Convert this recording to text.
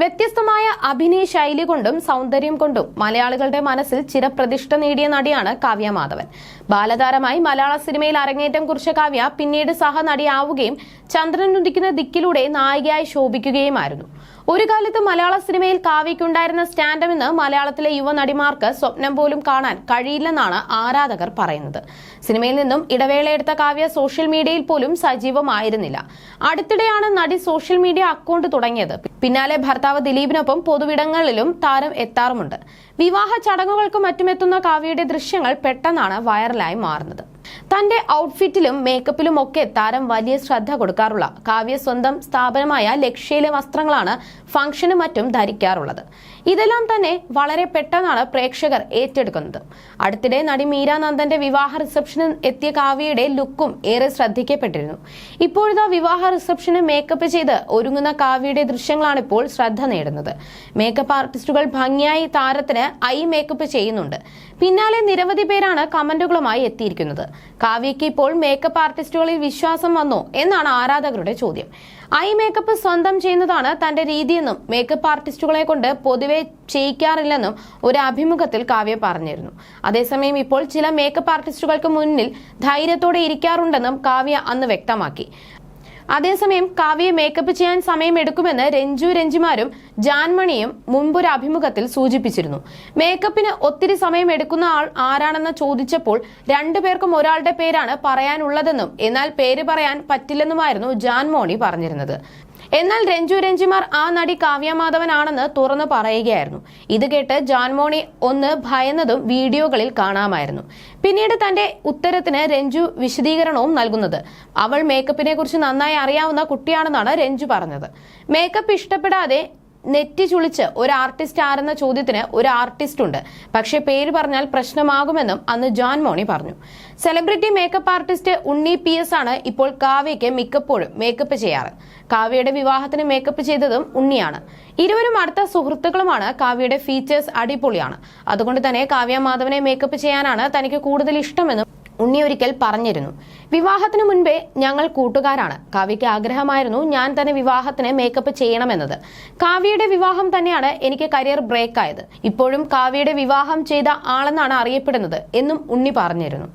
വ്യത്യസ്തമായ അഭിനയ ശൈലി കൊണ്ടും സൗന്ദര്യം കൊണ്ടും മലയാളികളുടെ മനസ്സിൽ ചിരപ്രതിഷ്ഠ നേടിയ നടിയാണ് കാവ്യ മാധവൻ. ബാലതാരമായി മലയാള സിനിമയിൽ അരങ്ങേറ്റം കുറിച്ച കാവ്യ പിന്നീട് സഹനടിയാവുകയും ചന്ദ്രൻ ഉദിക്കുന്ന ദിക്കിലൂടെ നായികയായി ശോഭിക്കുകയുമായിരുന്നു. ഒരു കാലത്ത് മലയാള സിനിമയിൽ കാവ്യയ്ക്കുണ്ടായിരുന്ന സ്റ്റാൻഡം എന്ന് മലയാളത്തിലെ യുവനടിമാർക്ക് സ്വപ്നം പോലും കാണാൻ കഴിയില്ലെന്നാണ് ആരാധകർ പറയുന്നത്. സിനിമയിൽ നിന്നും ഇടവേളയെടുത്ത കാവ്യ സോഷ്യൽ മീഡിയയിൽ പോലും സജീവമായിരുന്നില്ല. അടുത്തിടെയാണ് നടി സോഷ്യൽ മീഡിയ അക്കൗണ്ട് തുടങ്ങിയത്. പിന്നാലെ ഭർത്താവ് ദിലീപിനൊപ്പം പൊതുവിടങ്ങളിലും താരം എത്താറുമുണ്ട്. വിവാഹ ചടങ്ങുകൾക്കും മറ്റുമെത്തുന്ന കാവ്യയുടെ ദൃശ്യങ്ങൾ പെട്ടെന്നാണ് വൈറലായി മാറുന്നത്. തന്റെ ഔട്ട്ഫിറ്റിലും മേക്കപ്പിലും ഒക്കെ താരം വലിയ ശ്രദ്ധ കൊടുക്കാറുള്ള കാവ്യ സ്വന്തം സ്ഥാപനമായ ലക്ഷ്യയിലെ വസ്ത്രങ്ങളാണ് ഫംഗ്ഷനും മറ്റും ധരിക്കാറുള്ളത്. ഇതെല്ലാം തന്നെ വളരെ പെട്ടെന്നാണ് പ്രേക്ഷകർ ഏറ്റെടുക്കുന്നത്. അടുത്തിടെ നടി മീരാനന്ദന്റെ വിവാഹ റിസപ്ഷന് എത്തിയ കാവ്യയുടെ ലുക്കും ഏറെ ശ്രദ്ധിക്കപ്പെട്ടിരുന്നു. ഇപ്പോഴത്തെ വിവാഹ റിസപ്ഷന് മേക്കപ്പ് ചെയ്ത് ഒരുങ്ങുന്ന കാവ്യയുടെ ദൃശ്യങ്ങളാണ് ഇപ്പോൾ ശ്രദ്ധ നേടുന്നത്. മേക്കപ്പ് ആർട്ടിസ്റ്റുകൾ ഭംഗിയായി താരത്തിന് ഐ മേക്കപ്പ് ചെയ്യുന്നുണ്ട്. പിന്നാലെ നിരവധി പേരാണ് കമന്റുകളുമായി എത്തിയിരിക്കുന്നത്. കാവ്യയ്ക്ക് ഇപ്പോൾ മേക്കപ്പ് ആർട്ടിസ്റ്റുകളിൽ വിശ്വാസം വന്നോ എന്നാണ് ആരാധകരുടെ ചോദ്യം. ഐ മേക്കപ്പ് സ്വന്തം ചെയ്യുന്നതാണ് തന്റെ രീതിയെന്നും മേക്കപ്പ് ആർട്ടിസ്റ്റുകളെ കൊണ്ട് പൊതുവെ ചെയ്യിക്കാറില്ലെന്നും ഒരു അഭിമുഖത്തിൽ കാവ്യ പറഞ്ഞിരുന്നു. അതേസമയം ഇപ്പോൾ ചില മേക്കപ്പ് ആർട്ടിസ്റ്റുകൾക്ക് മുന്നിൽ ധൈര്യത്തോടെ ഇരിക്കാറുണ്ടെന്നും കാവ്യ അന്ന് വ്യക്തമാക്കി. അതേസമയം കാവ്യയെ മേക്കപ്പ് ചെയ്യാൻ സമയമെടുക്കുമെന്ന് രഞ്ജു രഞ്ജിമാരും ജാൻമണിയും മുമ്പൊരു അഭിമുഖത്തിൽ സൂചിപ്പിച്ചിരുന്നു. മേക്കപ്പിന് ഒത്തിരി സമയം എടുക്കുന്ന ആൾ ആരാണെന്ന് ചോദിച്ചപ്പോൾ രണ്ടുപേർക്കും ഒരാളുടെ പേരാണ് പറയാനുള്ളതെന്നും എന്നാൽ പേര് പറയാൻ പറ്റില്ലെന്നുമായിരുന്നു ജാൻമോണി പറഞ്ഞിരുന്നത്. എന്നാൽ രഞ്ജു രഞ്ജിമാർ ആ നടി കാവ്യമാധവനാണെന്ന് തുറന്നു പറയുകയായിരുന്നു. ഇത് കേട്ട് ജാൻമോണി ഒന്ന് ഭയന്നതും വീഡിയോകളിൽ കാണാമായിരുന്നു. പിന്നീട് തന്റെ ഉത്തരത്തിന് രഞ്ജു വിശദീകരണവും നൽകുന്നത്. അവൾ മേക്കപ്പിനെ കുറിച്ച് നന്നായി അറിയാവുന്ന കുട്ടിയാണെന്നാണ് രഞ്ജു പറഞ്ഞത്. മേക്കപ്പ് ഇഷ്ടപ്പെടാതെ നെറ്റി ചുളിച്ച് ഒരു ആർട്ടിസ്റ്റ് ആരെന്ന ചോദ്യത്തിന് ഒരു ആർട്ടിസ്റ്റ് ഉണ്ട്. പക്ഷേ പേര് പറഞ്ഞാൽ പ്രശ്നമാകുമെന്നും അന്ന് ജോൺ മോണി പറഞ്ഞു. Celebrity makeup artist Unni P S ആണ് ഇപ്പോൾ കാവ്യയ്ക്ക് മിക്കപ്പോഴും മേക്കപ്പ് ചെയ്യാറ്. കാവ്യയുടെ വിവാഹത്തിന് മേക്കപ്പ് ചെയ്തതും ഉണ്ണിയാണ്. ഇരുവരും അടുത്ത സുഹൃത്തുക്കളുമാണ് കാവ്യയുടെ ഫീച്ചേഴ്സ് അടിപൊളിയാണ്. അതുകൊണ്ട് തന്നെ കാവ്യ മാധവനെ മേക്കപ്പ് ചെയ്യാനാണ് തനിക്ക് കൂടുതൽ ഇഷ്ടമെന്നും ഉണ്ണി ഒരിക്കൽ പറഞ്ഞിരുന്നു. വിവാഹത്തിന് മുൻപേ ഞങ്ങൾ കൂട്ടുകാരാണ്. കാവ്യയ്ക്ക് ആഗ്രഹമായിരുന്നു ഞാൻ തന്നെ വിവാഹത്തിന് മേക്കപ്പ് ചെയ്യണമെന്നത്. കാവ്യയുടെ വിവാഹം തന്നെയാണ് എനിക്ക് കരിയർ ബ്രേക്ക് ആയത്. ഇപ്പോഴും കാവ്യയുടെ വിവാഹം ചെയ്ത ആളെന്നാണ് അറിയപ്പെടുന്നത് എന്നും ഉണ്ണി പറഞ്ഞിരുന്നു.